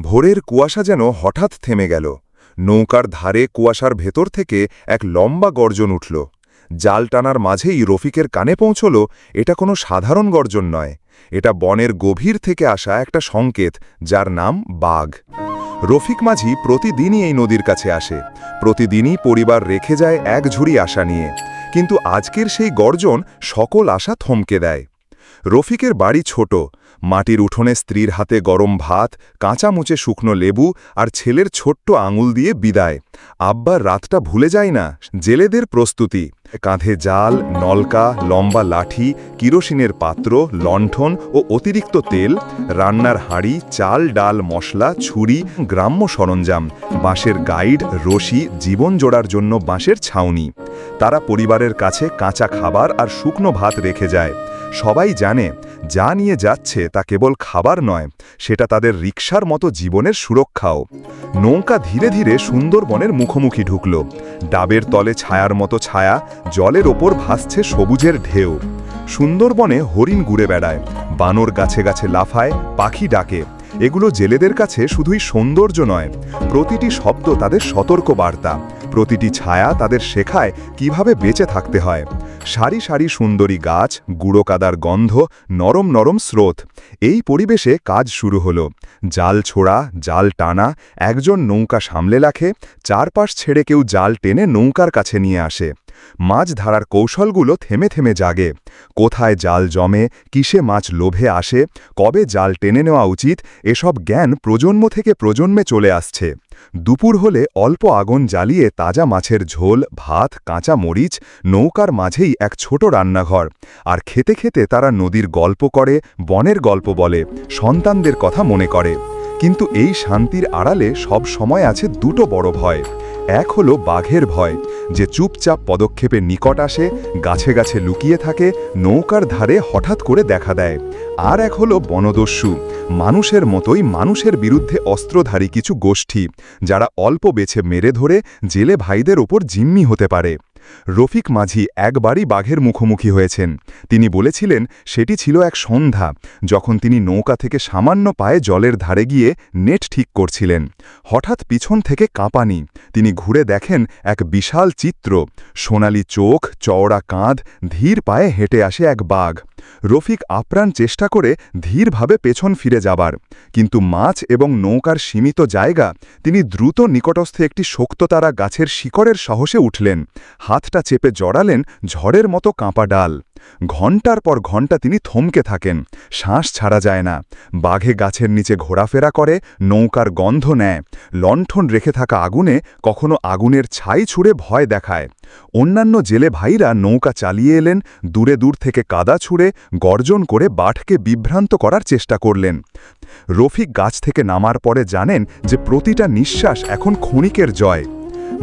ভোরের কুয়াশা যেন হঠাৎ থেমে গেল। নৌকার ধারে কুয়াশার ভেতর থেকে এক লম্বা গর্জন উঠল। জাল টানার মাঝেই রফিকের কানে পৌঁছল, এটা কোনো সাধারণ গর্জন নয়। এটা বনের গভীর থেকে আসা একটা সংকেত, যার নাম বাঘ। রফিক মাঝি প্রতিদিনই এই নদীর কাছে আসে। প্রতিদিনই পরিবার রেখে যায় এক ঝুড়ি আশা নিয়ে। কিন্তু আজকের সেই গর্জন সকল আশা থমকে দেয়। রফিকের বাড়ি ছোট মাটির উঠোনে স্ত্রীর হাতে গরম ভাত কাঁচা মুচে শুকনো লেবু আর ছেলের ছোট্ট আঙুল দিয়ে বিদায়। আব্বার রাতটা ভুলে যায় না, জেলেদের প্রস্তুতি। কাঁধে জাল, নলকা, লম্বা লাঠি, কিরোসিনের পাত্র, লণ্ঠন ও অতিরিক্ত তেল, রান্নার হাঁড়ি, চাল, ডাল, মশলা, ছুরি, গ্রাম্য সরঞ্জাম, বাঁশের গাইড, রশি, জীবন জোড়ার জন্য বাঁশের ছাউনি। তারা পরিবারের কাছে কাঁচা খাবার আর শুকনো ভাত রেখে যায়। সবাই জানে, যা নিয়ে যাচ্ছে তা কেবল খাবার নয়, সেটা তাদের রিক্সার মতো জীবনের সুরক্ষাও। নৌকা ধীরে ধীরে সুন্দরবনের মুখোমুখি ঢুকল। ডাবের তলে ছায়ার মতো ছায়া জলের ওপর ভাসছে সবুজের ঢেউ। সুন্দরবনে হরিণ ঘুরে বেড়ায়, বানর গাছে গাছে লাফায়, পাখি ডাকে। এগুলো জেলেদের কাছে শুধুই সৌন্দর্য নয়, প্রতিটি শব্দ তাদের সতর্ক বার্তা প্রতিটি ছায়া তাদের শেখায় কীভাবে বেঁচে থাকতে হয়। সারি সারি সুন্দরী গাছ, গুঁড়ো কাদার গন্ধ, নরম নরম স্রোত। এই পরিবেশে কাজ শুরু হল। জাল ছোড়া, জাল টানা, একজন নৌকা সামলে রাখে, চারপাশ ছেড়ে কেউ জাল টেনে নৌকার কাছে নিয়ে আসে। মাছ ধরার কৌশলগুলো থেমে থেমে জাগে। কোথায় জাল জমে, কিসে মাছ লোভে আসে, কবে জাল টেনে নেওয়া উচিত, এসব জ্ঞান প্রজন্ম থেকে প্রজন্মে চলে আসছে। দুপুর হলে অল্প আগুন জ্বালিয়ে তাজা মাছের ঝোল, ভাত, কাঁচা মরিচ, নৌকার মাঝেই এক ছোট রান্নাঘর। আর খেতে খেতে তারা নদীর গল্প করে, বনের গল্প বলে, সন্তানদের কথা মনে করে। কিন্তু এই শান্তির আড়ালে সব সময় আছে দুটো বড় ভয়। এক হলো বাঘের ভয়, যে চুপচাপ পদক্ষেপে নিকট আসে, গাছে গাছে লুকিয়ে থাকে, নৌকার ধারে হঠাৎ করে দেখা দেয়। আর এক হলো বনদস্যু, মানুষের মতোই মানুষের বিরুদ্ধে অস্ত্রধারী কিছু গোষ্ঠী, যারা অল্প বেছে মেরে ধরে জেলে ভাইদের ওপর জিম্মি হতে পারে। রফিক মাঝি একবারই বাঘের মুখোমুখি হয়েছেন। তিনি বলেছিলেন, সেটি ছিল এক সন্ধ্যা, যখন তিনি নৌকা থেকে সামান্য পায়ে জলের ধারে গিয়ে নেট ঠিক করছিলেন। হঠাৎ পিছন থেকে কাঁপানি। তিনি ঘুরে দেখেন এক বিশাল চিত্র। সোনালি চোখ, চওড়া কাঁধ, ধীর পায়ে হেঁটে আসে এক বাঘ। রফিক আপ্রাণ চেষ্টা করে ধীরভাবে পেছন ফিরে যাবার, কিন্তু মাছ এবং নৌকার সীমিত জায়গা, তিনি দ্রুত নিকটস্থে একটি শক্ততারা গাছের শিকড়ের সাহসে উঠলেন। হাতটা চেপে জড়ালেন ঝড়ের মতো কাঁপা ডাল। ঘণ্টার পর ঘণ্টা তিনি থমকে থাকেন। শ্বাস ছাড়া যায় না। বাঘে গাছের নিচে ঘোরাফেরা করে, নৌকার গন্ধ নেয়। লণ্ঠন রেখে থাকা আগুনে কখনো আগুনের ছাই ছুঁড়ে ভয় দেখায়। অন্যান্য জেলে ভাইরা নৌকা চালিয়ে এলেন, দূরে দূর থেকে কাদা ছুঁড়ে গর্জন করে বাঠকে বিভ্রান্ত করার চেষ্টা করলেন। রফিক গাছ থেকে নামার পরে জানেন যে প্রতিটা নিঃশ্বাস এখন ক্ষণিকের জয়।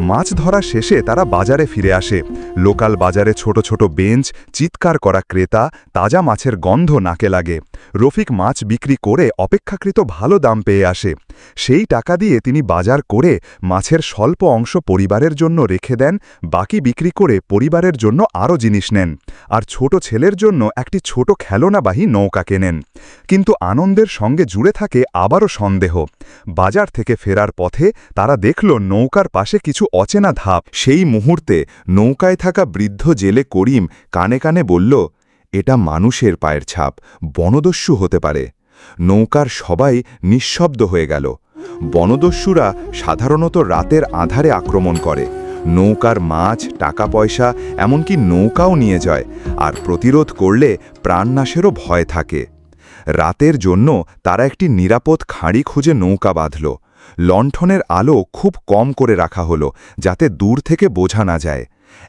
মাছ ধরা শেষে তারা বাজারে ফিরে আসে। লোকাল বাজারে ছোট ছোট বেঞ্চ, চিৎকার করা ক্রেতা, তাজা মাছের গন্ধ নাকে লাগে। রফিক মাছ বিক্রি করে অপেক্ষাকৃত ভালো দাম পেয়ে আসে। সেই টাকা দিয়ে তিনি বাজার করে মাছের স্বল্প অংশ পরিবারের জন্য রেখে দেন, বাকি বিক্রি করে পরিবারের জন্য আরও জিনিস নেন আর ছোট ছেলের জন্য একটি ছোট খেলনাবাহী নৌকা কেনেন। কিন্তু আনন্দের সঙ্গে জুড়ে থাকে আবারও সন্দেহ। বাজার থেকে ফেরার পথে তারা দেখল নৌকার পাশে কিছু অচেনা ধাপ। সেই মুহূর্তে নৌকায় থাকা বৃদ্ধ জেলে করিম কানে কানে বলল, এটা মানুষের পায়ের ছাপ, বনদস্যু হতে পারে। নৌকার সবাই নিঃশব্দ হয়ে গেল। বনদস্যুরা সাধারণত রাতের আধারে আক্রমণ করে। নৌকার মাছ টাকা পয়সা এমনকি নৌকাও নিয়ে যায় আর প্রতিরোধ করলে প্রাণনাশেরও ভয় থাকে। রাতের জন্য তারা একটি নিরাপদ খাঁড়ি খুঁজে নৌকা বাঁধল। লণ্ঠনের আলো খুব কম করে রাখা হলো, যাতে দূর থেকে বোঝা না যায়।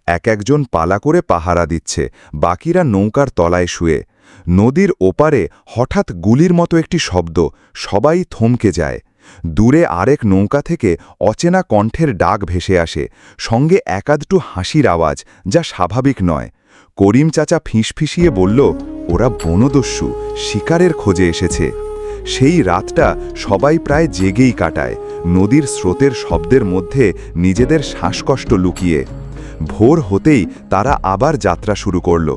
এক একজন পালা করে পাহারা দিচ্ছে, বাকিরা নৌকার তলায় শুয়ে। নদীর ওপারে হঠাৎ গুলির মতো একটি শব্দ, সবাই থমকে যায়। দূরে আরেক নৌকা থেকে অচেনা কণ্ঠের ডাক ভেসে আসে, সঙ্গে একাদটু হাসির আওয়াজ, যা স্বাভাবিক নয়। করিম চাচা ফিসফিসিয়ে বলল, ওরা বনদস্যু, শিকারের খোঁজে এসেছে। সেই রাতটা সবাই প্রায় জেগেই কাটায়, নদীর স্রোতের শব্দের মধ্যে নিজেদের শ্বাসকষ্ট লুকিয়ে। ভোর হতেই তারা আবার যাত্রা শুরু করল।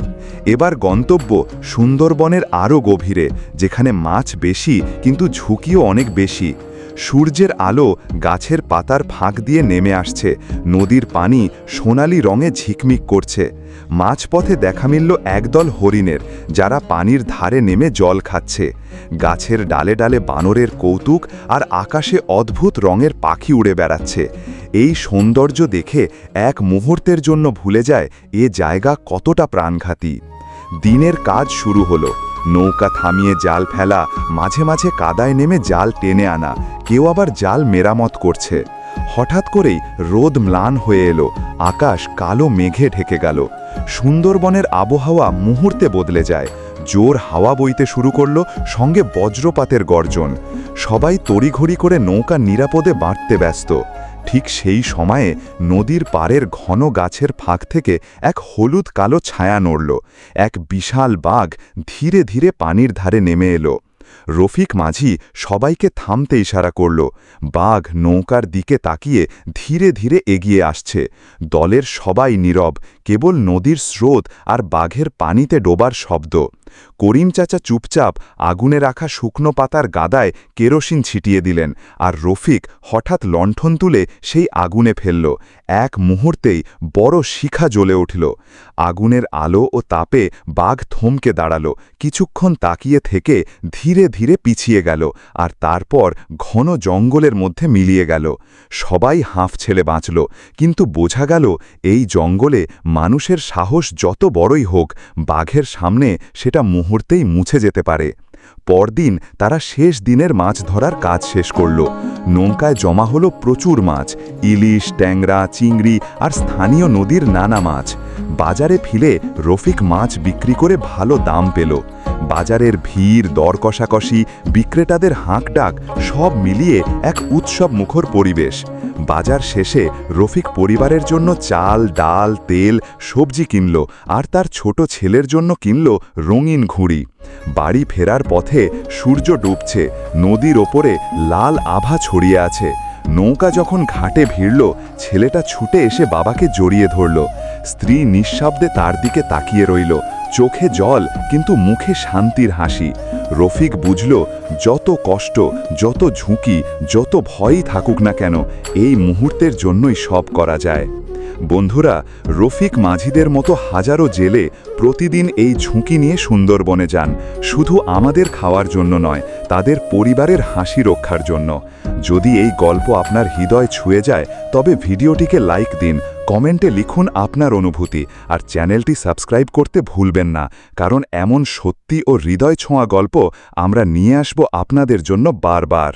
এবার গন্তব্য সুন্দরবনের আরও গভীরে, যেখানে মাছ বেশি কিন্তু ঝুঁকিও অনেক বেশি। সূর্যের আলো গাছের পাতার ফাঁক দিয়ে নেমে আসছে, নদীর পানি সোনালি রঙে ঝিকমিক করছে। মাঝপথে দেখা মিলল একদল হরিণের, যারা পানির ধারে নেমে জল খাচ্ছে। গাছের ডালে ডালে বানরের কৌতুক আর আকাশে অদ্ভুত রঙের পাখি উড়ে বেড়াচ্ছে। এই সৌন্দর্য দেখে এক মুহূর্তের জন্য ভুলে যায় এ জায়গা কতটা প্রাণঘাতী। দিনের কাজ শুরু হলো। নৌকা থামিয়ে জাল ফেলা, মাঝে মাঝে কাদায় নেমে জাল টেনে আনা, কেউ আবার জাল মেরামত করছে। হঠাৎ করেই রোদ ম্লান হয়ে এলো, আকাশ কালো মেঘে ঢেকে গেল। সুন্দরবনের আবহাওয়া মুহূর্তে বদলে যায়। জোর হাওয়া বইতে শুরু করল, সঙ্গে বজ্রপাতের গর্জন। সবাই তড়িঘড়ি করে নৌকা নিরাপদে বাঁটতে ব্যস্ত। ঠিক সেই সময়ে নদীর পাড়ের ঘন গাছের ফাঁক থেকে এক হলুদ কালো ছায়া নড়ল। এক বিশাল বাঘ ধীরে ধীরে পানির ধারে নেমে এলো। রফিক মাঝি সবাইকে থামতে ইশারা করল। বাঘ নৌকার দিকে তাকিয়ে ধীরে ধীরে এগিয়ে আসছে। দলের সবাই নীরব, কেবল নদীর স্রোত আর বাঘের পানিতে ডোবার শব্দ। করিম চাচা চুপচাপ আগুনে রাখা শুকনো পাতার গাদায় কেরোসিন ছিটিয়ে দিলেন আর রফিক হঠাৎ লণ্ঠন তুলে সেই আগুনে ফেলল। এক মুহূর্তেই বড় শিখা জ্বলে উঠল। আগুনের আলো ও তাপে বাঘ থমকে দাঁড়াল। কিছুক্ষণ তাকিয়ে থেকে ধীরে ধীরে ধীরে পিছিয়ে গেল আর তারপর ঘন জঙ্গলের মধ্যে মিলিয়ে গেল। সবাই হাঁফ ছেলে বাঁচল, কিন্তু বোঝা গেল এই জঙ্গলে মানুষের সাহস যত বড়ই হোক, বাঘের সামনে সেটা মুহূর্তেই মুছে যেতে পারে। পরদিন তারা শেষ দিনের মাছ ধরার কাজ শেষ করল। নৌকায় জমা হলো প্রচুর মাছ, ইলিশ, ট্যাংরা, চিংড়ি আর স্থানীয় নদীর নানা মাছ। বাজারে ফিলে রফিক মাছ বিক্রি করে ভালো দাম পেল। বাজারের ভিড়, দর কষাকষি, বিক্রেতাদের হাঁক ডাক সব মিলিয়ে এক উৎসব মুখর পরিবেশ। বাজার শেষে রফিক পরিবারের জন্য চাল, ডাল, তেল, সবজি কিনল আর তার ছোট ছেলের জন্য কিনল রঙিন ঘুড়ি। বাড়ি ফেরার পথে সূর্য ডুবছে, নদীর ওপরে লাল আভা ছড়িয়ে আছে। নৌকা যখন ঘাটে ভিড়ল, ছেলেটা ছুটে এসে বাবাকে জড়িয়ে ধরল। স্ত্রী নিঃশব্দে তার দিকে তাকিয়ে রইল। চোখে জল, কিন্তু মুখে শান্তির হাসি। রফিক বুঝল, যত কষ্ট, যত ঝুঁকি, যত ভয়ই থাকুক না কেন, এই মুহূর্তের জন্যই সব করা যায়। বন্ধুরা, রফিক মাঝিদের মতো হাজারো জেলে প্রতিদিন এই ঝুঁকি নিয়ে সুন্দরবনে যান। শুধু আমাদের খাওয়ার জন্য নয়, তাদের পরিবারের হাসি রক্ষার জন্য। যদি এই গল্প আপনার হৃদয় ছুঁয়ে যায়, তবে ভিডিওটিকে লাইক দিন কমেন্টে লিখুন আপনার অনুভূতি আর চ্যানেলটি সাবস্ক্রাইব করতে ভুলবেন না, কারণ এমন সত্যি ও হৃদয় ছোঁয়া গল্প আমরা নিয়ে আসব আপনাদের জন্য বারবার।